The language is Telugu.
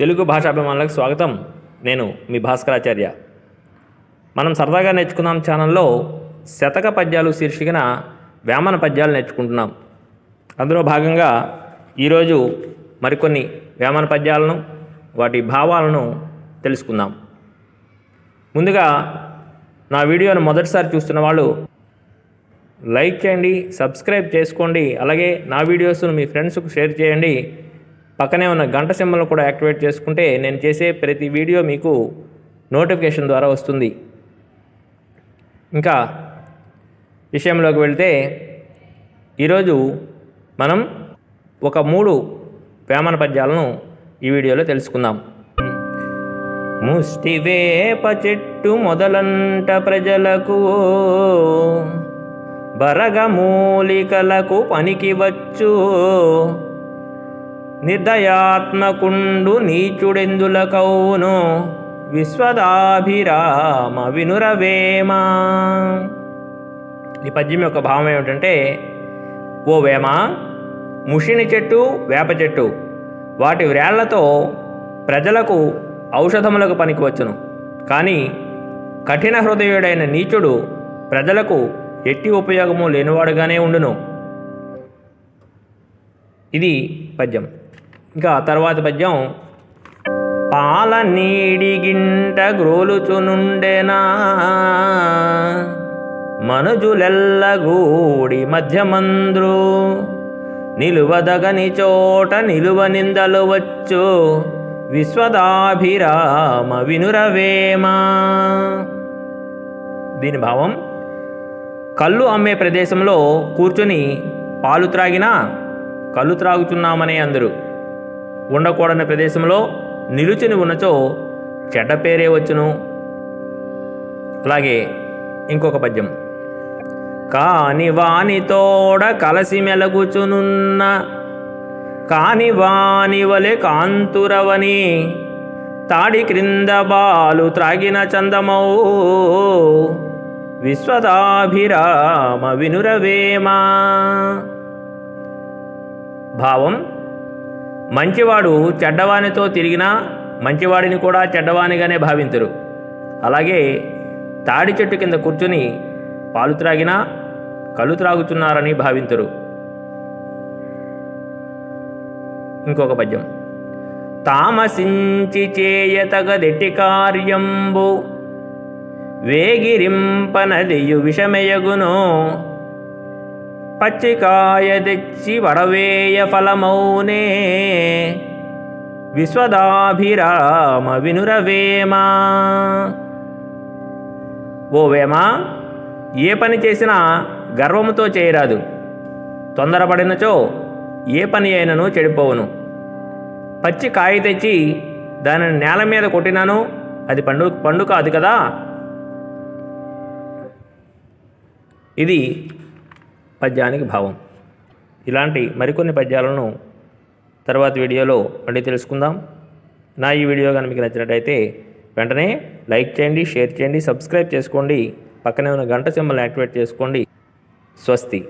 తెలుగు భాషాభిమానులకు స్వాగతం. నేను మీ భాస్కరాచార్య. మనం సరదాగా నేర్చుకుందాం ఛానల్లో శతక పద్యాలు శీర్షికన వేమన పద్యాలు నేర్చుకుంటున్నాం. అందులో భాగంగా ఈరోజు మరికొన్ని వేమన పద్యాలను వాటి భావాలను తెలుసుకుందాం. ముందుగా నా వీడియోను మొదటిసారి చూస్తున్న వాళ్ళు లైక్ చేయండి సబ్స్క్రైబ్ చేసుకోండి అలాగే నా వీడియోస్ను మీ ఫ్రెండ్స్కు షేర్ చేయండి. పక్కనే ఉన్న గంట సింబల్ను కూడా యాక్టివేట్ చేసుకుంటే నేను చేసే ప్రతి వీడియో మీకు నోటిఫికేషన్ ద్వారా వస్తుంది. ఇంకా విషయంలోకి వెళ్తే ఈరోజు మనం ఒక మూడు వేమన పద్యాలను ఈ వీడియోలో తెలుసుకుందాం. ముష్టివేప చెట్టు మొదలంట ప్రజలకు బరగమూలికలకు పనికి వచ్చు. నిర్దయాత్మకుండు నీచుడెందులకౌను? విశ్వదాభిరామ వినురవేమ. ఈ పద్యం యొక్క భావం ఏమిటంటే ఓ వేమ ముషిని చెట్టు వేప చెట్టు వాటి వ్రేళ్ళతో ప్రజలకు ఔషధములకు పనికి వచ్చును కానీ కఠిన హృదయుడైన నీచుడు ప్రజలకు ఎట్టి ఉపయోగము లేనివాడుగానే ఉండును. ఇది పద్యం. ఇంకా తర్వాత పద్యం. పాల నీడిగింట గ్రోలుచునుండెనా మనుజులెల్లగూడి మధ్యమంద్రు? నిలువదగని చోట నిలువ నిందలు వచ్చు. విశ్వదాభిరామ వినురవేమా? దీని భావం కళ్ళు అమ్మే ప్రదేశంలో కూర్చొని పాలు త్రాగినా కళ్ళు త్రాగుతున్నామనే అందరూ. ఉండకూడని ప్రదేశంలో నిలుచుని ఉన్నచో చెడ్డ పేరే వచ్చును. అలాగే ఇంకొక పద్యం. కాని వాని తోడ కలసి మెలగుచునున్న కాని వాని వలె కాంతురవని తాడి క్రింద బాలు త్రాగిన చందమౌ విశ్వదాభిరామ వినురవేమా. భావం మంచివాడు చెడ్డవానితో తిరిగినా మంచివాడిని కూడా చెడ్డవానిగానే భావించరు అలాగే తాడి చెట్టు కింద కూర్చుని పాలు త్రాగినా కళ్ళు త్రాగుతున్నారని భావించరు ఇంకొక పద్యం. తామసించి చేయతగదెట్టి కార్యంబు వేగిరింపనదియు విషమయగునో పచ్చికాయ తెచ్చి వడవేయ ఫలమౌనే. విశ్వదాభిరామ వినురవేమా. ఓ వేమా ఏ పని చేసినా గర్వముతో చేయరాదు. తొందరపడినచో ఏ పని అయినను చెడిపోవును. పచ్చి కాయ తెచ్చి దానిని నేల మీద కొట్టినాను అది పండు పండు కాదు కదా. ఇది పద్యానికి భావం. ఇలాంటి మరికొన్ని పద్యాలను తర్వాత వీడియోలో మళ్ళీ తెలుసుకుందాం. నా ఈ వీడియో కనుక మీకు నచ్చినట్టయితే వెంటనే లైక్ చేయండి షేర్ చేయండి సబ్స్క్రైబ్ చేసుకోండి. పక్కనే ఉన్న గంట సింబల్ యాక్టివేట్ చేసుకోండి. స్వస్తి.